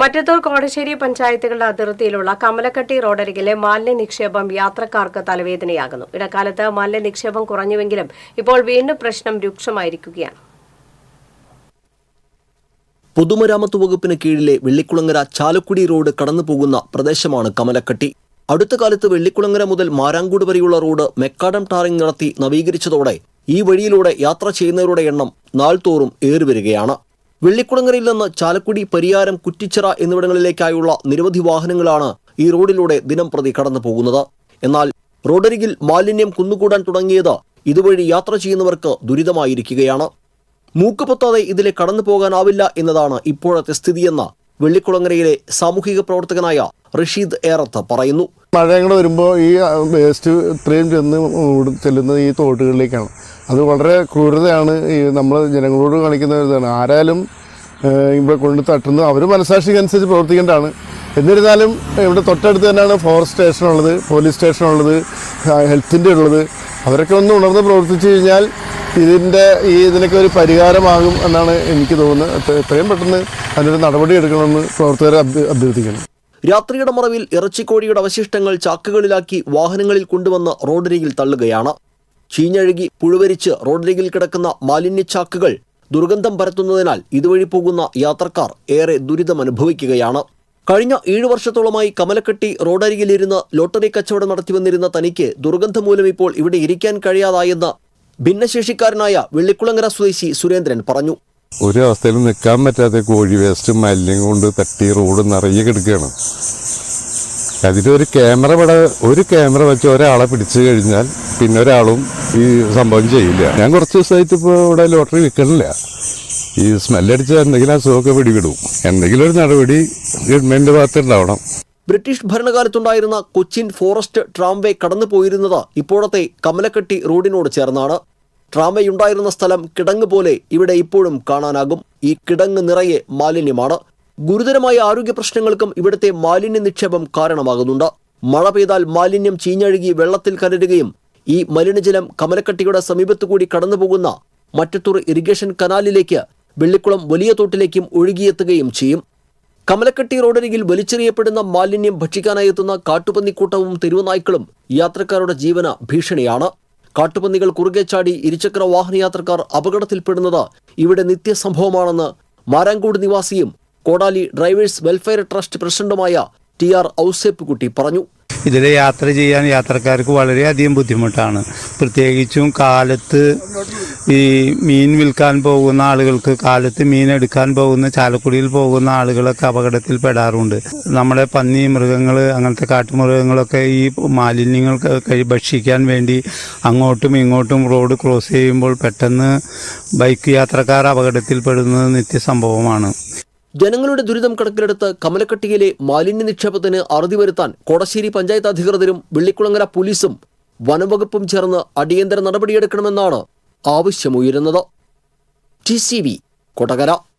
മറ്റത്തൂർ കോടശ്ശേരി പഞ്ചായത്തുകളുടെ അതിർത്തിയിലുള്ള കമലക്കട്ടി റോഡരികിലെ മാലിന്യ നിക്ഷേപം യാത്രക്കാർക്ക് തലവേദനയാകുന്നു. ഇടക്കാലത്ത് മാലിന്യ നിക്ഷേപം കുറഞ്ഞുവെങ്കിലും ഇപ്പോൾ വീണ്ടും പ്രശ്നം രൂക്ഷമായിരിക്കുകയാണ്. പൊതുമരാമത്ത് വകുപ്പിന് കീഴിലെ വെള്ളിക്കുളങ്ങര ചാലക്കുടി റോഡ് കടന്നു പോകുന്ന പ്രദേശമാണ് കമലക്കട്ടി. അടുത്ത കാലത്ത് വെള്ളിക്കുളങ്ങര മുതൽ മാരാങ്കൂട് വരെയുള്ള റോഡ് മെക്കാഡം ടാറിംഗ് നടത്തി നവീകരിച്ചതോടെ ഈ വഴിയിലൂടെ യാത്ര ചെയ്യുന്നവരുടെ എണ്ണം നാൾതോറും ഏറിവരികയാണ്. വെള്ളിക്കുളങ്ങരയിൽ ചാലക്കുടി പരിയാരം കുറ്റിച്ചിറ എന്നിവിടങ്ങളിലേക്കായുള്ള നിരവധി വാഹനങ്ങളാണ് ഈ റോഡിലൂടെ ദിനം പ്രതി കടന്നു പോകുന്നത്. എന്നാൽ റോഡരികിൽ മാലിന്യം കുന്നുകൂടാൻ തുടങ്ങിയത് ഇതുവഴി യാത്ര ചെയ്യുന്നവർക്ക് ദുരിതമായിരിക്കുകയാണ്. മൂക്ക് പൊത്താതെ ഇതിലെ കടന്നു പോകാനാവില്ല എന്നതാണ് ഇപ്പോഴത്തെ സ്ഥിതിയെന്ന് വെള്ളിക്കുളങ്ങരയിലെ സാമൂഹിക പ്രവർത്തകനായ റഷീദ് ഏറത്ത് പറയുന്നു. മഴയും കൂടെ വരുമ്പോൾ ഈ വേസ്റ്റ് ഇത്രയും ചെന്ന് ചെല്ലുന്നത് ഈ തോട്ടുകളിലേക്കാണ്. അത് വളരെ ക്രൂരതയാണ് ഈ നമ്മൾ ജനങ്ങളോട് കാണിക്കുന്ന ഒരു ഇതാണ്. ആരായാലും ഇവിടെ കൊണ്ട് തട്ടുന്നത് അവർ മനസാക്ഷിക്കനുസരിച്ച് പ്രവർത്തിക്കേണ്ടതാണ്. എന്നിരുന്നാലും ഇവിടെ തൊട്ടടുത്ത് തന്നെയാണ് ഫോറസ്റ്റ് സ്റ്റേഷൻ ഉള്ളത് പോലീസ് സ്റ്റേഷൻ ഉള്ളത് ഹെൽത്തിന്റെ ഉള്ളത്. അവരൊക്കെ ഒന്ന് ഉണർന്ന് പ്രവർത്തിച്ചു കഴിഞ്ഞാൽ ഇതിന്റെ ഈ ഇതിനൊക്കെ ഒരു പരിഹാരമാകും എന്നാണ് എനിക്ക് തോന്നുന്നത്. എത്ര- എത്രയും പെട്ടെന്ന് അതിനൊരു നടപടി എടുക്കണമെന്ന് പ്രവർത്തകരെ അഭ്യർത്ഥിക്കണം രാത്രിയുടെ മറവിൽ ഇറച്ചിക്കോഴിയുടെ അവശിഷ്ടങ്ങൾ ചാക്കുകളിലാക്കി വാഹനങ്ങളിൽ കൊണ്ടുവന്ന് റോഡരികിൽ തള്ളുകയാണ്. ചീഞ്ഞഴുകി പുഴുവരിച്ച് റോഡരികിൽ കിടക്കുന്ന മാലിന്യച്ചാക്കുകൾ ദുർഗന്ധം പരത്തുന്നതിനാൽ ഇതുവഴി പോകുന്ന യാത്രക്കാർ ഏറെ ദുരിതമനുഭവിക്കുകയാണ്. കഴിഞ്ഞ ഏഴു വർഷത്തോളമായി കമലക്കെട്ടി റോഡരികിലിരുന്ന് ലോട്ടറി കച്ചവടം നടത്തിവന്നിരുന്ന തനിക്ക് ദുർഗന്ധം മൂലം ഇപ്പോൾ ഇവിടെ ഇരിക്കാൻ കഴിയാതായെന്ന് ഭിന്നശേഷിക്കാരനായ വെള്ളിക്കുളങ്ങര സ്വദേശി സുരേന്ദ്രൻ പറഞ്ഞു. ഒരു അവസ്ഥയിൽ നിൽക്കാൻ പറ്റാത്ത കോഴി വേസ്റ്റ് മല്ലിയും കൊണ്ട് തട്ടി റോഡ് നിറയെ കിടക്കുകയാണ്. അതിലൊരു ക്യാമറ ഇവിടെ ഒരു ക്യാമറ വെച്ച് ഒരാളെ പിടിച്ചു കഴിഞ്ഞാൽ പിന്നെ ഒരാളും ഈ സംഭവം ചെയ്യില്ല. ഞാൻ കുറച്ച് ദിവസമായിട്ട് ഇപ്പോൾ ഇവിടെ ലോട്ടറി വിൽക്കണില്ല ഈ സ്മെല്ലടിച്ച എന്തെങ്കിലും അസുഖമൊക്കെ പിടിവിടും എന്തെങ്കിലും ഒരു നടപടി ഗവൺമെന്റ് ഭാഗത്ത് ഉണ്ടാവണം ബ്രിട്ടീഷ് ഭരണകാലത്തുണ്ടായിരുന്ന കൊച്ചിൻ ഫോറസ്റ്റ് ട്രാംവേ കടന്നു പോയിരുന്നത് ഇപ്പോഴത്തെ കമലക്കെട്ടി റോഡിനോട് ചേർന്നാണ്. ട്രാംവേ ഉണ്ടായിരുന്ന സ്ഥലം കിടങ്ങ് പോലെ ഇവിടെ ഇപ്പോഴും കാണാനാകും. ഈ കിടങ്ങ് നിറയെ മാലിന്യമാണ്. ഗുരുതരമായ ആരോഗ്യ പ്രശ്നങ്ങൾക്കും ഇവിടുത്തെ മാലിന്യ നിക്ഷേപം കാരണമാകുന്നുണ്ട്. മഴ പെയ്താൽ മാലിന്യം ചീഞ്ഞഴുകി വെള്ളത്തിൽ കലരുകയും ഈ മലിനജലം കമലക്കട്ടിയുടെ സമീപത്തു കൂടി കടന്നുപോകുന്ന മറ്റത്തൂർ ഇറിഗേഷൻ കനാലിലേക്ക് വെള്ളിക്കുളം വലിയ തോട്ടിലേക്കും ഒഴുകിയെത്തുകയും ചെയ്യും. കമലക്കട്ടി റോഡരികിൽ വലിച്ചെറിയപ്പെടുന്ന മാലിന്യം ഭക്ഷിക്കാനായി എത്തുന്ന കാട്ടുപന്നിക്കൂട്ടവും തെരുവുനായ്ക്കളും യാത്രക്കാരുടെ ജീവന ഭീഷണിയാണ്. കാട്ടുപന്നികൾ കുറുകെ ചാടി ഇരുചക്ര വാഹനയാത്രക്കാർ അപകടത്തിൽപ്പെടുന്നത് ഇവിടെ നിത്യസംഭവമാണെന്ന് മാരാങ്കോട് നിവാസിയും കോടാലി ഡ്രൈവേഴ്സ് വെൽഫെയർ ട്രസ്റ്റ് പ്രസിഡന്റുമായ ടി ആർ ഔസേപ്പ് കുട്ടി പറഞ്ഞു. ഇതിൽ യാത്ര ചെയ്യാൻ യാത്രക്കാർക്ക് വളരെയധികം ബുദ്ധിമുട്ടാണ്. പ്രത്യേകിച്ചും കാലത്ത് ഈ മീൻ വിൽക്കാൻ പോകുന്ന ആളുകൾക്ക് കാലത്ത് മീൻ എടുക്കാൻ പോകുന്ന ചാലക്കുടിയിൽ പോകുന്ന ആളുകളൊക്കെ അപകടത്തിൽ പെടാറുണ്ട് നമ്മുടെ പന്നി മൃഗങ്ങൾ അങ്ങനത്തെ കാട്ടുമൃഗങ്ങളൊക്കെ ഈ മാലിന്യങ്ങൾ ഭക്ഷിക്കാൻ വേണ്ടി അങ്ങോട്ടും ഇങ്ങോട്ടും റോഡ് ക്രോസ് ചെയ്യുമ്പോൾ പെട്ടെന്ന് ബൈക്ക് യാത്രക്കാർ അപകടത്തിൽ പെടുന്നത് നിത്യസംഭവമാണ്. ജനങ്ങളുടെ ദുരിതം കണക്കിലെടുത്ത് കമലക്കട്ടിയിലെ മാലിന്യ നിക്ഷേപത്തിന് അറുതി വരുത്താൻ കോടശ്ശേരി പഞ്ചായത്ത് അധികൃതരും വെള്ളിക്കുളങ്ങര പോലീസും വനംവകുപ്പും ചേർന്ന് അടിയന്തര നടപടിയെടുക്കണമെന്നാണ് ആവശ്യമുയരുന്നത്. T C B Kodakara.